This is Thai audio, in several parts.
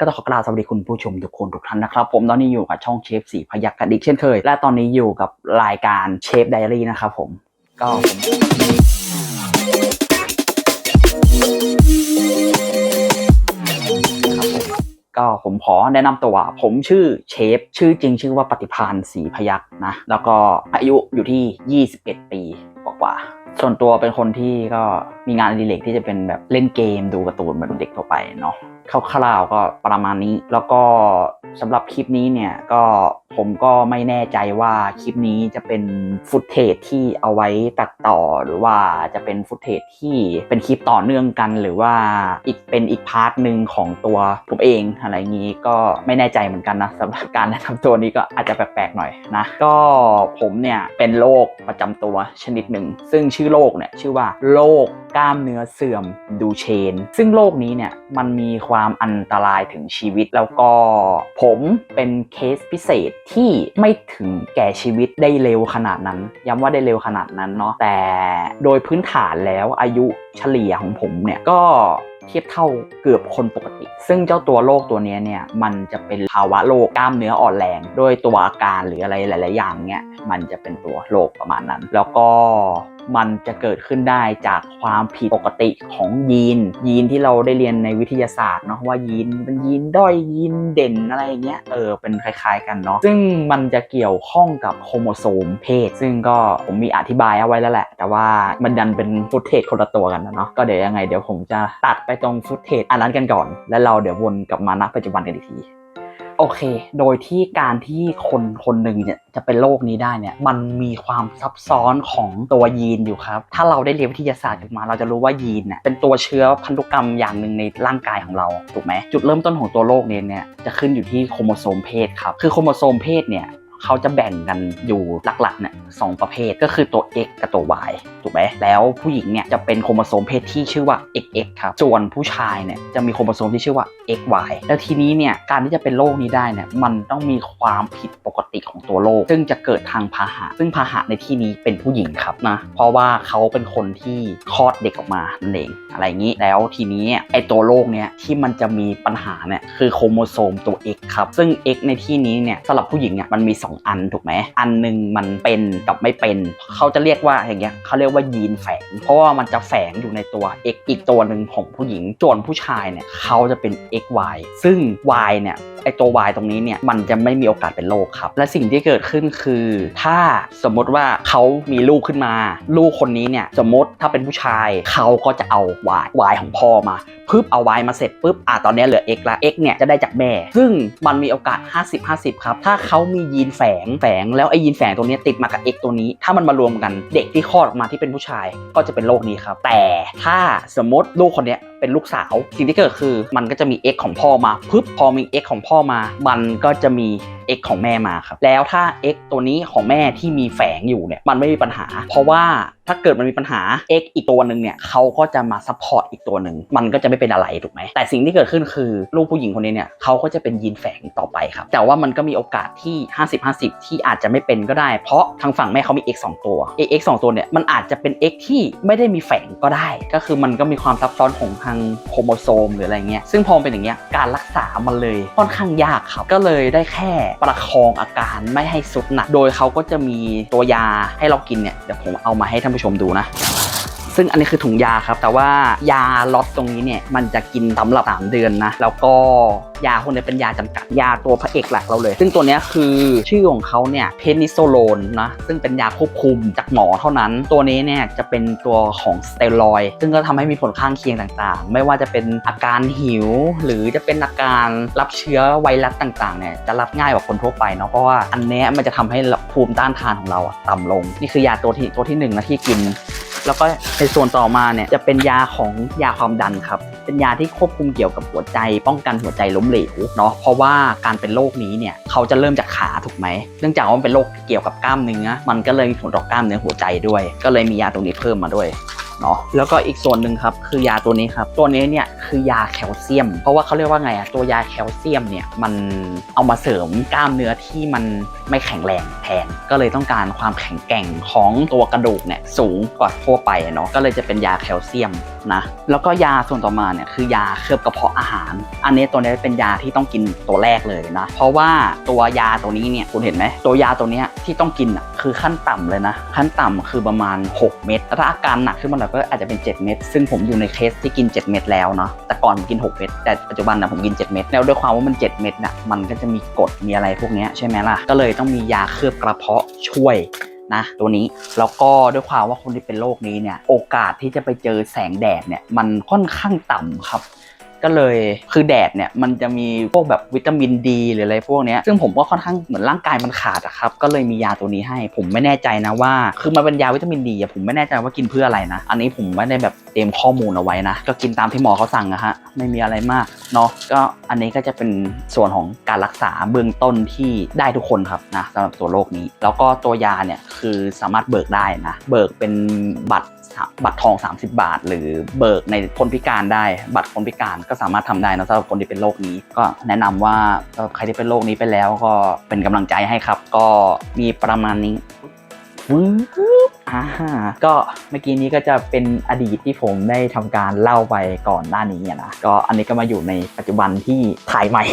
ก็ต้องขอกราบสวัสดีคุณผู้ชมทุกคนทุกท่านนะครับ ผมตอนนี้อยู่กับช่องเชฟสีพยักกระดิกเช่นเคย และตอนนี้อยู่กับรายการเชฟไดอารี่นะครับผม ก็ผมก็ผมขอแนะนำตัว ผมชื่อเชฟ ชื่อจริงชื่อว่าปฏิพานสีพยักนะ แล้วก็อายุอยู่ที่ 21 ปีกว่าๆส่วนตัวเป็นคนที่ก็มีงานอดิเรกที่จะเป็นแบบเล่นเกมดูการ์ตูนเหมือนเด็กทั่วไปเนาะ คร่าวๆก็ประมาณนี้ แล้วก็สำหรับคลิปนี้เนี่ยก็ผมก็ไม่แน่ใจว่าคลิปนี้จะเป็นฟุตเทจที่เอาไว้ตัดต่อ หรือว่าจะเป็นฟุตเทจที่เป็นคลิปต่อเนื่องกัน หรือว่าอีกเป็นอีกพาร์ทหนึ่งของตัวผมเองอะไรอย่างนี้ก็ไม่แน่ใจเหมือนกันนะสำหรับการแนะนำตัวนี้ก็อาจจะแปลกๆหน่อยนะก็ผมเนี่ยเป็นโรคประจำตัวชนิดหนึ่ง ซึ่งชื่อโรคเนี่ยชื่อว่าโรคกล้ามเนื้อเสื่อมดูเชน ซึ่งโรคนี้เนี่ยมันมีความอันตรายถึงชีวิต แล้วก็ผมเป็นเคสพิเศษที่ไม่ถึงแก่ชีวิตได้เร็วขนาดนั้น ย้ำว่าได้เร็วขนาดนั้นเนาะแต่โดยพื้นฐานแล้วอายุเฉลี่ยของผมเนี่ยก็ เทียบเท่าเกือบคนปกติ ซึ่งเจ้าตัวโรคตัวนี้เนี่ยมันจะเป็นภาวะโรคกล้ามเนื้ออ่อนแรงด้วยตัวอาการหรืออะไรหลาย ๆ อย่างเนี่ยมันจะเป็นตัวโรคประมาณนั้น แล้วก็มันจะเกิดขึ้นได้จากความผิดปกติของยีน ยีนที่เราได้เรียนในวิทยาศาสตร์เนาะว่ายีนเป็นยีนด้อยยีนเด่นอะไรอย่างเงี้ยเออเป็นคล้าย ๆ กันเนาะซึ่งมันจะเกี่ยวข้องกับโครโมโซมเพศ ซึ่งก็ผมมีอธิบายเอาไว้แล้วแหละ แต่ว่ามันดันเป็นฟุตเทจคนละตัวกันนะเนาะก็เดี๋ยวยังไงเดี๋ยวผมจะตัดไปตรงฟุตเทจอันนั้นกันก่อน แล้วเราเดี๋ยววนกลับมาณปัจจุบันกันอีกทีโอเค โดยที่การที่คนคนหนึ่งเนี่ยจะเป็นโรคนี้ได้เนี่ย มันมีความซับซ้อนของตัวยีนอยู่ครับ ถ้าเราได้เรียนวิทยาศาสตร์กันมา เราจะรู้ว่ายีนเนี่ยเป็นตัวเชื้อพันธุกรรมอย่างหนึ่งในร่างกายของเรา ถูกไหม จุดเริ่มต้นของตัวโรคนี่ยเนี่ยจะขึ้นอยู่ที่โครโมโซมเพศครับ คือโครโมโซมเพศเนี่ย เขาจะแบ่งกันอยู่หลักๆเนี่ยสองประเภทก็คือตัว X กับตัว Y ถูกไหมแล้วผู้หญิงเนี่ยจะเป็นโครโมโซมเพศที่ชื่อว่า XX ครับส่วนผู้ชายเนี่ยจะมีโครโมโซมที่ชื่อว่า XY แล้วทีนี้เนี่ยการที่จะเป็นโรคนี้ได้เนี่ยมันต้องมีความผิดปกติของตัวโรคซึ่งจะเกิดทางพาหะ ซึ่งพาหะในที่นี้เป็นผู้หญิงครับนะเพราะว่าเขาเป็นคนที่คลอดเด็กออกมานั่นเองอะไรอย่างนี้แล้วทีนี้ไอตัวโรคเนี่ยที่มันจะมีปัญหาเนี่ยคือโครโมโซมตัว X ครับซึ่ง X ในที่นี้เนี่ยสำหรับผู้หญิงเนี่ยมันมี2อันถูกไหมอันหนึ่งมันเป็นกับไม่เป็นเขาจะเรียกว่าอย่างเงี้ยเขาเรียกว่ายีนแฝง เพราะว่ามันจะแฝงอยู่ในตัว X อีกตัวหนึ่งของผู้หญิงส่วนผู้ชายเนี่ยเขาจะเป็น XY ซึ่ง Y เนี่ยไอตัว Y ตรงนี้เนี่ยมันจะไม่มีโอกาสเป็นโรคครับ และสิ่งที่เกิดขึ้นคือ ถ้าสมมติว่าเขามีลูกขึ้นมา ลูกคนนี้เนี่ยสมมติถ้าเป็นผู้ชายเขาก็จะเอา Y Y ของพ่อมาปึ๊บเอา Y มาเสร็จปุ๊บอะตอนนี้เหลือ X ละ X เนี่ยจะได้จากแม่ ซึ่งมันมีโอกาส 50-50 ครับ ถ้าเขามียีนแฝงแฝงแล้วไอ้ยีนแฝงตัวนี้ติดมากับ X ตัวนี้ ถ้ามันมารวมกันเด็กที่คลอดออกมาที่เป็นผู้ชายก็จะเป็นโรคนี้ครับ แต่ถ้าสมมติลูกคนเนี้ย เป็นลูกสาว สิ่งที่เกิดคือมันก็จะมี X ของพ่อมาปึ๊บพอมี X ของพ่อมา มันก็จะมี X ของแม่มาครับ แล้วถ้า X ตัวนี้ของแม่ที่มีแฝงอยู่เนี่ยมันไม่มีปัญหา เพราะว่าถ้าเกิดมันมีปัญหา X อีกตัวหนึ่งเนี่ยเขาก็จะมาซัพพอร์ตอีกตัวหนึ่งมันก็จะไม่เป็นอะไรถูกไหมแต่สิ่งที่เกิดขึ้นคือลูกผู้หญิงคนนี้เนี่ยเขาก็จะเป็นยีนแฝงต่อไปครับ แต่ว่ามันก็มีโอกาสที่ 50-50 ที่อาจจะไม่เป็นก็ได้ เพราะทางฝั่งแม่เขามี X 2 ตัว X 2 ตัวเนี่ยมันอาจจะเป็น X ที่ไม่ได้มีแฝงก็ได้ ก็คือมันก็มีความซับซ้อนของทางโครโมโซมหรืออะไรเงี้ยซึ่งพอเป็นอย่างเงี้ยการรักษามันเลยค่อนข้างยากครับ ก็เลยได้แค่ประคองอาการไม่ให้สุดหนัก โดยเขาก็จะมีตัวยาให้เรากินเนี่ยเดี๋ยวผมเอามาให้ท่านผู้ชมดูนะ ซึ่งอันนี้คือถุงยาครับ แต่ว่ายาล็อตตรงนี้เนี่ยมันจะกินสำหรับ 3 เดือนนะ แล้วก็ยาพวกนี้เป็นยาจำกัดยาตัวพระเอกหลักเราเลย ซึ่งตัวนี้คือชื่อของเขาเนี่ยเพนิโซโลนนะซึ่งเป็นยาควบคุมจากหมอเท่านั้น ตัวนี้เนี่ยจะเป็นตัวของสเตียรอย ซึ่งก็ทำให้มีผลข้างเคียงต่างๆ ไม่ว่าจะเป็นอาการหิว หรือจะเป็นอาการรับเชื้อไวรัสต่างๆเนี่ยจะรับง่ายกว่าคนทั่วไปเนาะเพราะว่าอันนี้มันจะทำให้ภูมิต้านทานของเราต่ำลง นี่คือยาตัวที่ตัวที่หนึ่งนะที่กิน แล้วก็ในส่วนต่อมาเนี่ยจะเป็นยาของยาความดันครับ เป็นยาที่ควบคุมเกี่ยวกับหัวใจ ป้องกันหัวใจล้มเหลวเนาะเพราะว่าการเป็นโรคนี้เนี่ยเขาจะเริ่มจากขาถูกไหมเนื่องจากว่ามันเป็นโรคเกี่ยวกับกล้ามเนื้อมันก็เลยมีผลต่อกล้ามเนื้อหัวใจด้วย ก็เลยมียาตรงนี้เพิ่มมาด้วย เนาะแล้วก็อีกส่วนหนึ่งครับคือยาตัวนี้ครับตัวนี้เนี่ยคือยาแคลเซียม เพราะว่าเขาเรียกว่าไงอะตัวยาแคลเซียมเนี่ยมันเอามาเสริมกล้ามเนื้อที่มันไม่แข็งแรงแทน ก็เลยต้องการความแข็งแกร่งของตัวกระดูกเนี่ยสูงกว่าทั่วไปเนาะก็เลยจะเป็นยาแคลเซียมนะแล้วก็ยาส่วนต่อมาเนี่ยคือยาเคลือบกระเพาะอาหาร อันนี้ตัวนี้เป็นยาที่ต้องกินตัวแรกเลยนะ เพราะว่าตัวยาตัวนี้เนี่ยคุณเห็นไหมตัวยาตัวนี้ที่ต้องกินอะคือขั้นต่ำเลยนะ ขั้นต่ำคือประมาณ 6 เม็ดแล้วถ้าอาการหนักขึ้นมาหน่อยก็อาจจะเป็น 7 เม็ดซึ่งผมอยู่ในเคสที่กิน 7 เม็ดแล้วเนาะแต่ก่อนผมกิน 6 เม็ดแต่ปัจจุบันนะผมกิน 7 เม็ดแล้วด้วยความว่ามัน 7 เม็ดน่ะมันก็จะมีกรดมีอะไรพวกนี้ใช่ไหมล่ะก็เลยต้องมียาเคลือบกระเพาะช่วย นะตัวนี้แล้วก็ด้วยความว่าคนที่เป็นโรคนี้เนี่ยโอกาสที่จะไปเจอแสงแดดเนี่ยมันค่อนข้างต่ำครับ ก็เลยคือแดดเนี่ยมันจะมีพวกแบบวิตามินดีหรืออะไรพวกเนี้ยซึ่งผมก็ค่อนข้างเหมือนร่างกายมันขาดอะครับก็เลยมียาตัวนี้ให้ ผมไม่แน่ใจนะว่า คือมันเป็นยาวิตามินดีอะผมไม่แน่ใจว่ากินเพื่ออะไรนะ อันนี้ผมไม่ได้แบบเตรียมข้อมูลเอาไว้นะ ก็กินตามที่หมอเขาสั่งอะฮะไม่มีอะไรมากเนาะก็อันนี้ก็จะเป็นส่วนของการรักษาเบื้องต้นที่ได้ทุกคนครับนะสำหรับตัวโรคนี้ แล้วก็ตัวยาเนี่ยคือสามารถเบิกได้นะ เบิกเป็นบัตร บัตรทอง 30 บาท หรือเบิกในคนพิการได้ บัตรคนพิการก็สามารถทำได้นะสำหรับคนที่เป็นโรคนี้ ก็แนะนำว่าใครที่เป็นโรคนี้ไปแล้วก็เป็นกำลังใจให้ครับ ก็มีประมาณนี้ อ่าก็เมื่อกี้นี้ก็จะเป็นอดีตที่ผมได้ทำการเล่าไปก่อนหน้านี้อะนะก็อันนี้ก็มาอยู่ในปัจจุบันที่ถ่ายใหม่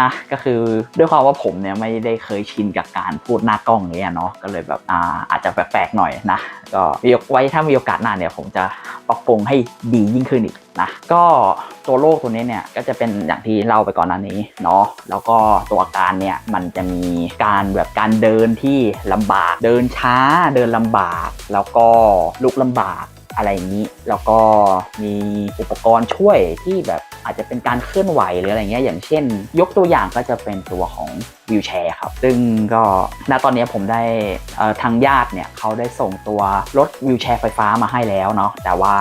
นะก็คือด้วยความว่าผมเนี่ยไม่ได้เคยชินกับการพูดหน้ากล้องเงี้ยเนาะก็เลยแบบอ่าอาจจะแปลกๆหน่อยนะก็มีไว้ถ้ามีโอกาสหน้าเนี่ยผมจะปรับปรุงให้ดียิ่งขึ้นอีกนะก็ตัวโรคตัวนี้เนี่ยก็จะเป็นอย่างที่เล่าไปก่อนหน้านี้เนาะแล้วก็ตัวอาการเนี่ยมันจะมีการแบบการเดินที่ลำบากเดินช้าเดินลำบากแล้วก็ลุกลำบากอะไรอย่างนี้ แล้วก็มีอุปกรณ์ช่วยที่แบบอาจจะเป็นการเคลื่อนไหวหรืออะไรเงี้ยอย่างเช่น ยกตัวอย่างก็จะเป็นตัวของ วิวแชร์ครับ ซึ่งก็ณตอนนี้ผมได้ทางญาติเนี่ยเขาได้ส่งตัวรถวิวแชร์ไฟฟ้ามาให้แล้วเนาะแต่ว่า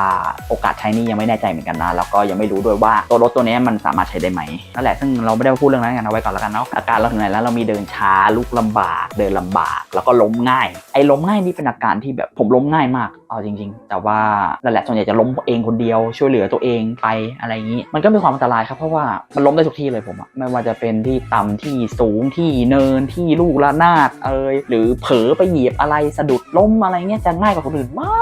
โอกาสใช้นี่ยังไม่แน่ใจเหมือนกันนะแล้วก็ยังไม่รู้ด้วยว่าตัวรถตัวนี้มันสามารถใช้ได้ไหมนั่นแหละซึ่งเราไม่ได้พูดเรื่องนั้นกันเอาไว้ก่อนแล้วกันเนาะอาการเราถึงไหนแล้วเรามีเดินช้าลุกลำบากเดินลำบาก แล้วก็ล้มง่าย ไอ้ล้มง่ายนี่เป็นอาการที่แบบผมล้มง่ายมากเอาจริง ๆ แต่ว่านั่นแหละส่วนใหญ่จะล้มเองคนเดียวช่วยเหลือตัวเองไปอะไรอย่างนี้ มันก็มีความอันตรายครับเพราะว่ามันล้มได้ทุกที่เลยผมอะไม่ว่าจะเป็นที่ต่ำที่สูงที่ที่เนินที่ลูกระนาดเอยหรือเผลอไปเหยียบอะไรสะดุดล้มอะไรเงี้ยจะง่ายกว่าคนอื่นมา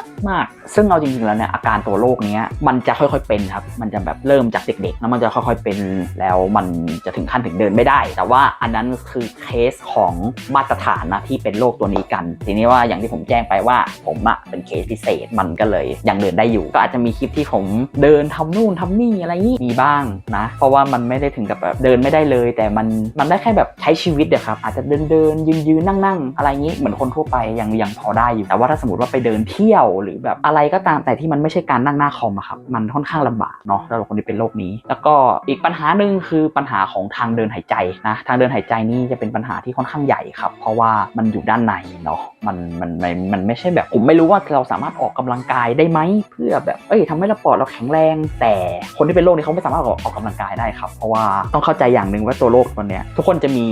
กมาก ซึ่งเอาจริงๆแล้วเนี่ยอาการตัวโรคเนี้ยมันจะค่อยๆเป็นครับ มันจะแบบเริ่มจากเด็กๆแล้วมันจะค่อยๆเป็นแล้วมันจะถึงขั้นถึงเดินไม่ได้ แต่ว่าอันนั้นคือเคสของมาตรฐานนะที่เป็นโรคตัวนี้กัน ทีนี้ว่าอย่างที่ผมแจ้งไปว่าผมอะเป็นเคสพิเศษมันก็เลยยังเดินได้อยู่ ก็อาจจะมีคลิปที่ผมเดินทำนู่นทำนี่อะไรนี้มีบ้างนะ เพราะว่ามันไม่ได้ถึงกับแบบเดินไม่ได้เลย แต่มันมันได้แค่แบบใช้ชีวิตอะครับอาจจะเดินเดินยืนยืนนั่งนั่งอะไรนี้เหมือนคนทั่วไปยังยังพอได้อยู่แต่ว่าถ้าสมมติว่าไปเดินเที่ยวหหรือแบบอะไรก็ตามแต่ที่มันไม่ใช่การนั่งหน้าคอมอะครับมันค่อนข้างลำบากเนาะสำหรับคนที่เป็นโรคนี้ แล้วก็อีกปัญหาหนึ่งคือปัญหาของทางเดินหายใจนะทางเดินหายใจนี่จะเป็นปัญหาที่ค่อนข้างใหญ่ครับ เพราะว่ามันอยู่ด้านในเนาะมันมันมันมันไม่ใช่แบบผมไม่รู้ว่าเราสามารถออกกำลังกายได้ไหมเพื่อแบบเอ้ยทำให้เราปอดเราแข็งแรง แต่คนที่เป็นโรคนี้เขาไม่สามารถออกออกกำลังกายได้ครับเพราะว่าต้องเข้าใจอย่างหนึ่งว่าตัวโรคตัวเนี้ยทุกคนจะมี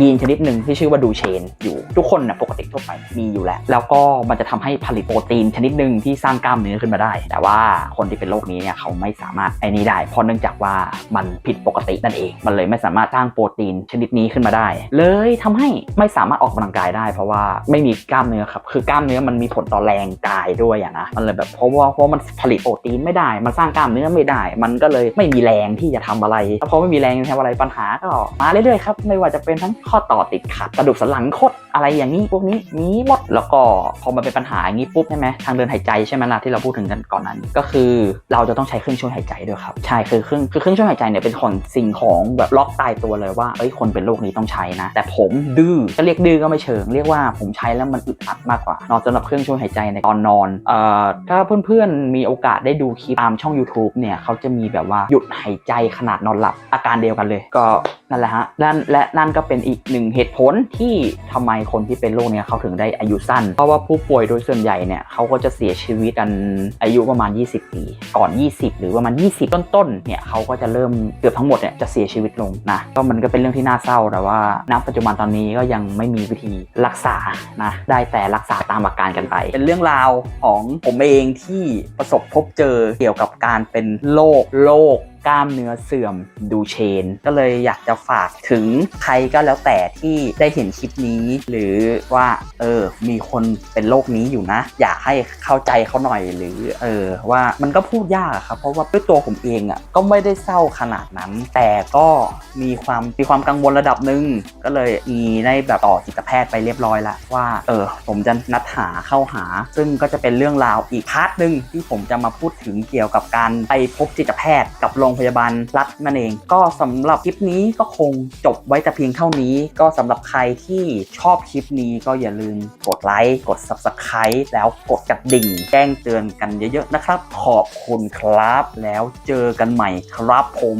ยีนชนิดหนึ่งที่ชื่อว่าดูเชนอยู่ทุกคนนะปกติทั่วไปมีอยู่แล้ว แล้วก็มันจะทำให้ผลิตโปรตีนชนิดนึ่งที่สร้างกล้ามเนื้อขึ้นมาได้ แต่ว่าคนที่เป็นโรคนี้เนี่ยเขาไม่สามารถไอ้นี้ได้ เพราะเนื่องจากว่ามันผิดปกตินั่นเอง มันเลยไม่สามารถสร้างโปรตีนชนิดนี้ขึ้นมาได้ เลยทำให้ไม่สามารถออกกำลังกายได้ เพราะว่าไม่มีกล้ามเนื้อครับ คือกล้ามเนื้อมันมีผลต่อแรงกายด้วยอะนะ มันเลยแบบเพราะว่าเพราะมันผลิตโปรตีนไม่ได้ มันสร้างกล้ามเนื้อไม่ได้ มันก็เลยไม่มีแรงที่จะทำอะไรแล้วพอไม่มีแรงทำอะไรปัญหาก็มาเรื่อยๆครับ ไม่ว่าจะเป็นทั้งข้อต่อติดขัดกระดูกสันหลังคดอะไรอย่างนี้พวกนี้มีหมด แล้วก็พอมันเป็นปัญหาอย่างนี้ปุ๊บใช่ไหมทางเดินหายใจใช่ไหมล่ะที่เราพูดถึงกันก่อนนั้น ก็คือเราจะต้องใช้เครื่องช่วยหายใจด้วยครับใช่คือเครื่องคือเครื่องช่วยหายใจเนี่ยเป็นของสิ่งของแบบล็อกตายตัวเลยว่าเอ้ยคนเป็นโรคนี้ต้องใช้นะ แต่ผมดื้อจะเรียกดื้อก็ไม่เชิง เรียกว่าผมใช้แล้วมันอึดอัดมากกว่านอกสำหรับเครื่องช่วยหายใจในตอนนอนเอ่อถ้าเพื่อนๆมีโอกาสได้ดูคลิปตามช่อง YouTube เนี่ยเขาจะมีแบบว่าหยุดหายใจขนาดนอนหลับอาการเดียวกันเลย ก็นั่นแหละฮะและและนั่นก็เป็นอีกหนึ่งเหตุผลที่ทำไมคนที่เป็นโรคเนี้ยเขาถึงได้อายุสั้น เพราะว่าผู้ป่วยโดยส่วนใหญ่เนี่ยเขาก็จะเสียชีวิตกันอายุประมาณ 20 ปี ก่อน 20 หรือประมาณ 20 ต้นๆ เนี่ยเขาก็จะเริ่มเกือบทั้งหมดเนี่ยจะเสียชีวิตลงนะ ก็มันก็เป็นเรื่องที่น่าเศร้าแต่ว่าณปัจจุบันตอนนี้ก็ยังไม่มีวิธีรักษานะ ได้แต่รักษาตามอาการกันไป เป็นเรื่องราวของผมเองที่ประสบพบเจอเกี่ยวกับการเป็นโรคโรคกล้ามเนื้อเสื่อมดูเชน ก็เลยอยากจะฝากถึงใครก็แล้วแต่ที่ได้เห็นคลิปนี้ หรือว่าเออมีคนเป็นโรคนี้อยู่นะ อยากให้เข้าใจเขาหน่อยหรือเออว่ามันก็พูดยากครับเพราะว่าด้วยตัวผมเองอะ่ะก็ไม่ได้เศร้าขนาดนั้น แต่ก็มีความมีความกังวลระดับหนึ่งก็เลยมีได้แบบต่อจิตแพทย์ไปเรียบร้อยล้วว่าเออผมจะนัดหาเข้าหา ซึ่งก็จะเป็นเรื่องราวอีกพาร์ทหนึ่งที่ผมจะมาพูดถึงเกี่ยวกับการไปพบจิตแพทย์กับโรงพยาบาลรัฐนั่นเอง ก็สำหรับคลิปนี้ก็คงจบไว้แต่เพียงเท่านี้ ก็สำหรับใครที่ชอบคลิปนี้ก็อย่าลืมกดไลค์กด Subscribe แล้วกดกระดิ่ง แจ้งเตือนกันเยอะๆนะครับ ขอบคุณครับ แล้วเจอกันใหม่ครับผม